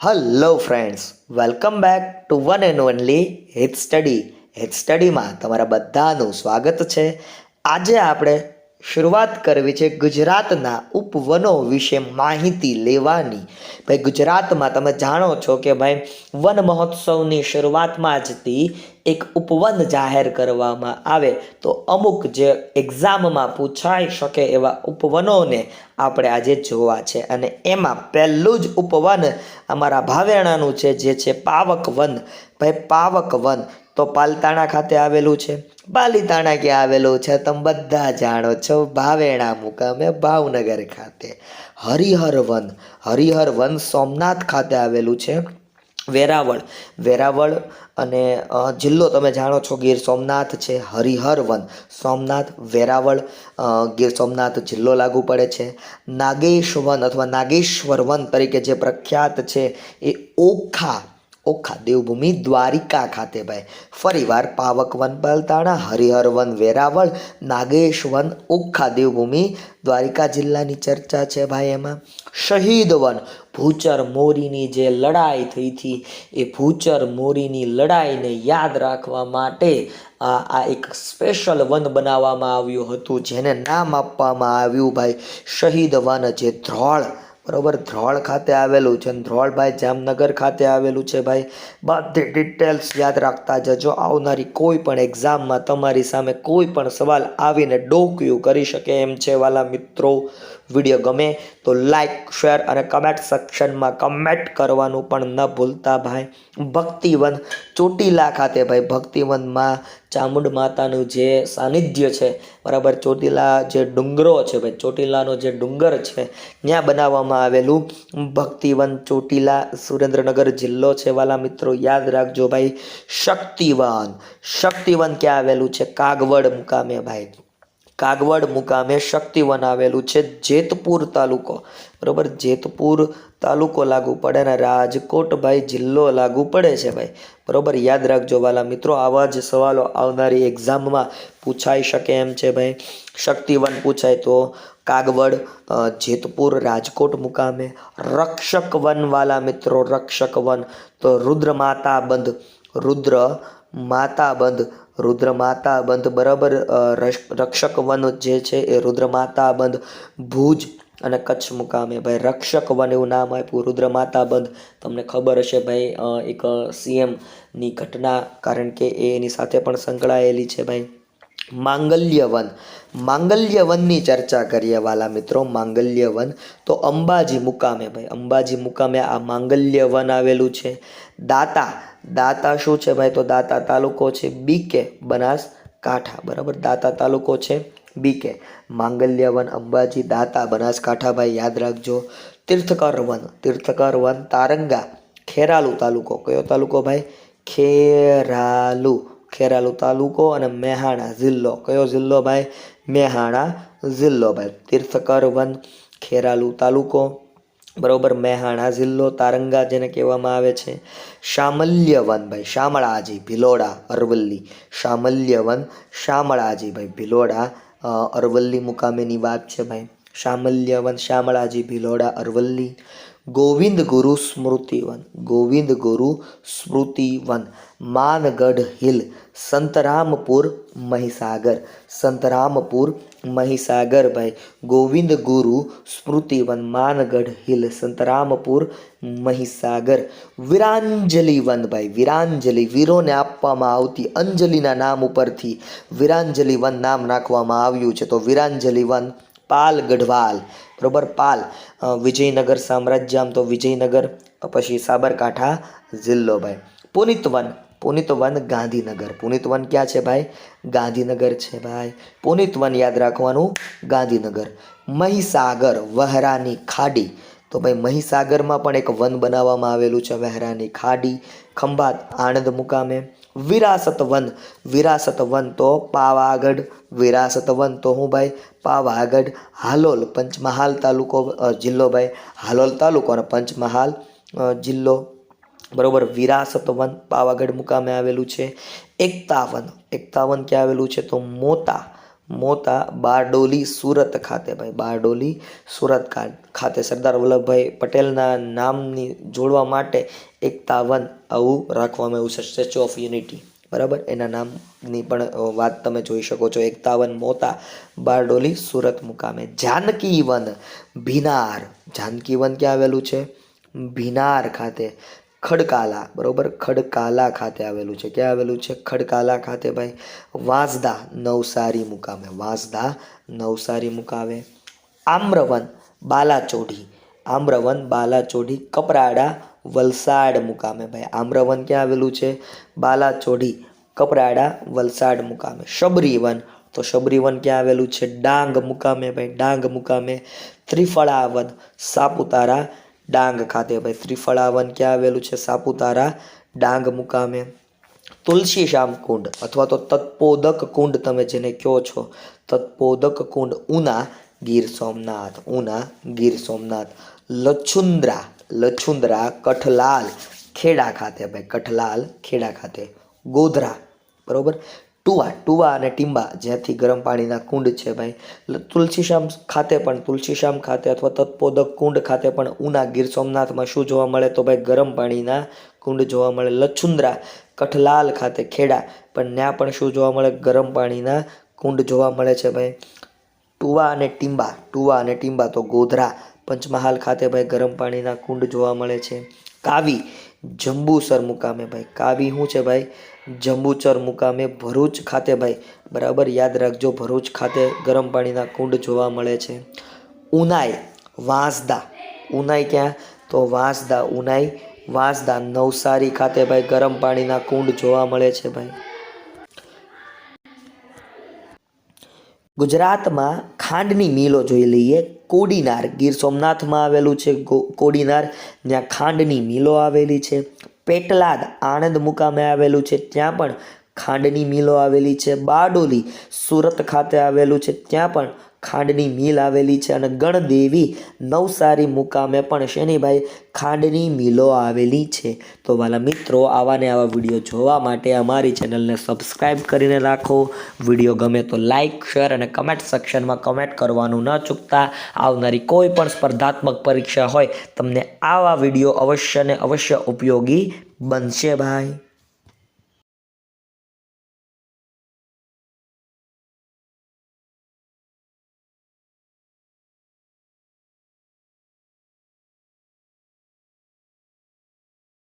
Hello friends welcome back to one and only hit study hit સ્ટડીમાં તમારા બધાનું સ્વાગત છે. આજે આપણે શરૂઆત કરવી છે ગુજરાતના ઉપવનો વિશે માહિતી લેવાની. ભાઈ, ગુજરાતમાં તમે જાણો છો કે ભાઈ, વન મહોત્સવની શરૂઆતમાં જ તે એક ઉપવન જાહેર કરવામાં આવે. તો અમુક જે એક્ઝામમાં પૂછાઈ શકે એવા ઉપવનોને આપણે આજે જોવા છે. અને એમાં પહેલું જ ઉપવન અમારા ભાવેણાનું છે, જે છે પાવક વન. ભાઈ, પાવક વન તો પાલતાણા ખાતે આવેલું છે. પાલીતાણા ક્યાં આવેલું છે? તમે બધા જાણો છો, ભાવેણા મુકામે ભાવનગર ખાતે. હરિહર વન હરિહર વન સોમનાથ ખાતે આવેલું છે. વેરાવળ વેરાવળ અને જિલ્લો તમે જાણો છો ગીર સોમનાથ છે. હરિહર વન સોમનાથ, વેરાવળ ગીર સોમનાથ જિલ્લો લાગુ પડે છે. નાગેશ વન અથવા નાગેશ્વર વન તરીકે જે પ્રખ્યાત છે એ ઓખા ઓખા દેવભૂમિ દ્વારિકા ખાતે ભાઈ. ફરીવાર પાવક વન પાલતાણા હરિહર વન વેરાવળ નાગેશ વન ઓખા દેવભૂમિ દ્વારિકા જિલ્લાની ચર્ચા છે ભાઈ એમાં. શહીદ વન ભૂચર મોરીની જે લડાઈ થઈ હતી, એ ભૂચર મોરીની લડાઈને યાદ રાખવા માટે આ આ એક સ્પેશિયલ વન બનાવવામાં આવ્યું હતું, જેને નામ આપવામાં આવ્યું ભાઈ. શહીદ વન જે ધ્રોળ બરોબર, ધ્રોળ ખાતે આવેલું છે ધ્રોળ ભાઈ જામનગર ખાતે આવેલું છે ભાઈ. બધી ડિટેલ્સ યાદ રાખતા જજો. આવનારી કોઈ પણ એક્ઝામમાં તમારી સામે કોઈ પણ સવાલ આવીને ડોક્યું કરી શકે એમ છે વાલા મિત્રો. વીડિયો ગમે તો લાઇક શેર અને કમેન્ટ સેક્શનમાં કમેન્ટ કરવાનું પણ ન ભૂલતા ભાઈ. ભક્તિવન ચોટીલા ખાતે ભાઈ ભક્તિવનમાં ચામુંડ માતાનું જે સાનિધ્ય છે, બરાબર ચોટીલા જે ડુંગરો છે ભાઈ, ચોટીલાનો જે ડુંગર છે, ત્યાં બનાવવામાં આવેલું ભક્તિવન ચોટીલા સુરેન્દ્રનગર જિલ્લો છે વાલા મિત્રો, યાદ રાખજો ભાઈ, શક્તિવન. શક્તિવન ક્યાં આવેલું છે? કાગવડ મુકામે ભાઈ. કાગવડ મુકામે શક્તિવન આવેલું છે જેતપુર તાલુકો. બરાબર, જેતપુર તાલુકો લાગુ પડે અને રાજકોટ ભાઈ જિલ્લો લાગુ પડે છે ભાઈ. બરોબર? યાદ રાખજો વાલા મિત્રો, આવા જ સવાલો આવનારી એક્ઝામમાં પૂછાઈ શકે એમ છે ભાઈ. શક્તિવન પૂછાય તો કાગવડ જેતપુર રાજકોટ મુકામે. રક્ષક વનવાલા મિત્રો રક્ષક વન તો રુદ્ર માતા બંધ રુદ્ર માતા બંધ રુદ્ર માતા બંધ બરાબર રક્ષક વન જે છે એ રુદ્ર માતા બંધ ભુજ અને કચ્છ મુકામે. ભાઈ, રક્ષક વન એવું નામ આપ્યું. રુદ્ર માતા બંધ. તમને ખબર હશે ભાઈ એક સીએમની ઘટના, કારણ કે એ એની સાથે પણ સંકળાયેલી છે ભાઈ. માંગલ્ય વન માંગલ્ય વનની ચર્ચા કરીએ વાલા મિત્રો માંગલ્ય વન તો અંબાજી મુકામે ભાઈ, અંબાજી મુકામે આ માંગલ્ય વન આવેલું છે. દાતા. દાતા શું છે ભાઈ? તો દાતા તાલુકો છે બીકે બનાસકાંઠા બરાબર? દાતા તાલુકો છે બીકે કે, માંગલ્યવન અંબાજી દાતા બનાસકાંઠાભાઈ યાદ રાખજો. તીર્થકર વન તીર્થકર વન તારંગા, ખેરાલુ તાલુકો, કયો તાલુકો ભાઈ? ખેરાલુ ખેરાલુ તાલુકો અને મેહાણા જિલ્લો, કયો જિલ્લો ભાઈ? મેહાણા જિલ્લો ભાઈ. તીર્થકર વન ખેરાલુ તાલુકો, બરોબર, મેહાણા જિલ્લો, તારંગા જેને કહેવામાં આવે છે. શામલ્યવન ભાઈ, શામળાજી, ભિલોડા, અરવલ્લી. શામલ્યવન શામળાજીભાઈ શામળાજી ભાઈ, ભિલોડા અરવલ્લી મુકામેની વાત છે ભાઈ. શામલ્યવન શામળાજી ભિલોડા અરવલ્લી. ગોવિંદ ગુરુ સ્મૃતિવન, ગોવિંદ ગુરુ સ્મૃતિ વન માનગઢ હિલ, સંતરામપુર મહીસાગર સંતરામપુર મહીસાગર ભાઈ, ગોવિંદ ગુરુ સ્મૃતિ વન માનગઢ હિલ, સંતરામપુર મહીસાગર. વિરાંજલી વન ભાઈ, વિરાંજલી વીરોને આપવામાં આવતી અંજલિના નામ ઉપરથી વિરાંજલી વન નામ રાખવામાં આવ્યું છે. તો વિરાંજલી વન પાલ ગઢવાલ, બરોબર? પાલ વિજયનગર સામ્રાજ્ય, આમ તો વિજયનગર પછી સાબરકાંઠા જિલ્લો ભાઈ. પુનિતવન વન પુનિત વન ગાંધીનગર. પુનિત વન ક્યાં છે ભાઈ? ગાંધીનગર છે ભાઈ. પુનિતવન યાદ રાખવાનું, ગાંધીનગર. મહીસાગર, વહરાની ખાડી. તો ભાઈ, મહીસાગરમાં પણ એક વન બનાવવામાં આવેલું છે, વહેરાની ખાડી. ખંભાત આણંદ મુકામે. વિરાસત વન વિરાસત વન તો પાવાગઢ વિરાસત વન તો હું ભાઈ પાવાગઢ, હાલોલ, પંચમહાલ તાલુકો જિલ્લો ભાઈ. હાલોલ તાલુકો અને પંચમહાલ જિલ્લો. બરોબર વિરાસત વન પાવાગઢ મુકામે આવેલું છે. એકતાવન. એકતાવન ક્યાં આવેલું છે? તો મોતા મોતા બારડોલી સુરત ખાતે ભાઈ, બારડોલી સુરત ખાતે સરદાર વલ્લભભાઈ પટેલના નામની જોડવા માટે એકતાવન આવું રાખવામાં આવ્યું છે સ્ટેચ્યુ ઓફ યુનિટી બરાબર? એના નામની પણ વાત તમે જોઈ શકો છો. એકતાવન મોતા બારડોલી, સુરત મુકામે. જાનકી વન ભીનાર. જાનકી વન ક્યાં આવેલું છે? ભીનાર ખાતે. ખડકાલા. બરાબર? ખડકાલા ખાતે આવેલું છે. ક્યાં આવેલું છે? ખડકાલા ખાતે ભાઈ. વાંસદા નવસારી મુકામે. વાંસદા નવસારી મુકામે આમ્રવન બાલાચોઢી. આમ્રવન બાલાચોઢી કપરાડા વલસાડ મુકામે. ભાઈ, આમ્રવન ક્યાં આવેલું છે? બાલાચોડી, કપરાડા, વલસાડ મુકામે. શબરીવન. તો શબરીવન ક્યાં આવેલું છે? ડાંગ મુકામે, ભાઈ, ડાંગ મુકામે. ત્રિફળાવન, સાપુતારા, ડાંગ ખાતે. ભાઈ, ત્રિફળાવન ક્યાં આવેલું છે? સાપુતારા, ડાંગ મુકામે. તુલસી શ્યામ કુંડ અથવા તો તત્પોદક કુંડ તમે જેને કહો છો. તત્પોદક કુંડ ઉના ગીર સોમનાથ, ઉના ગીર સોમનાથ. લછુંદ્રા લછુંદ્રા, કઠલાલ, ખેડા ખાતે ભાઈ, કઠલાલ, ખેડા ખાતે, ગોધરા, બરાબર? ટુવા ટુવા અને ટીંબા, જ્યાંથી ગરમ પાણીના કુંડ છે ભાઈ. તુલસીશ્યામ ખાતે પણ, તુલસીશ્યામ ખાતે અથવા તત્પોદક કુંડ ખાતે પણ ઉના ગીર સોમનાથમાં શું જોવા મળે તો ભાઈ, ગરમ પાણીના કુંડ જોવા મળે. લછુંદરા, કઠલાલ ખાતે ખેડા, પણ ત્યાં પણ શું જોવા મળે? ગરમ પાણીના કુંડ જોવા મળે છે ભાઈ. ટુવા અને ટીંબા, ટુવા અને ટીંબા તો ગોધરા પંચમહાલ ખાતે ભાઈ ગરમ પાણીના કુંડ જોવા મળે છે. કાવી જંબુસર મુકામે ભાઈ. કાવી શું છે ભાઈ? જંબુચર મુકામે ભરૂચ ખાતે ભાઈ. બરાબર, યાદ રાખજો, ભરૂચ ખાતે ગરમ પાણીના કુંડ જોવા મળે છે. ઉનાઈ, વાંસદા. ઉનાઈ ક્યાં? તો વાંસદા, ઉનાઈ, વાંસદા નવસારી ખાતે ભાઈ ગરમ પાણીના કુંડ જોવા મળે છે ભાઈ. ગુજરાતમાં ખાંડની મિલો જોઈ લઈએ. કોડીનાર, ગીર સોમનાથમાં આવેલું છે કોડીનાર. ત્યાં ખાંડની મિલો આવેલી છે. પેટલાદ, આણંદ મુકામે આવેલું છે. ત્યાં પણ ખાંડની મિલો આવેલી છે. બારડોલી, સુરત ખાતે આવેલું છે. ત્યાં પણ ખાંડની મિલ આવેલી છે અને ગણદેવી નવસારી મુકામે પણ શનિભાઈ ખાંડની મિલો આવેલી છે. તો વાલા મિત્રો, આવા ને આવા વીડિયો જોવા માટે અમારી ચેનલને સબસ્ક્રાઈબ કરીને રાખો. વીડિયો ગમે તો લાઇક, શેર અને કમેન્ટ સેક્શનમાં કમેન્ટ કરવાનું ન ચૂકતા. આવનારી કોઈ પણ સ્પર્ધાત્મક પરીક્ષા હોય, તમને આવા વીડિયો અવશ્ય ને અવશ્ય ઉપયોગી બનશે ભાઈ.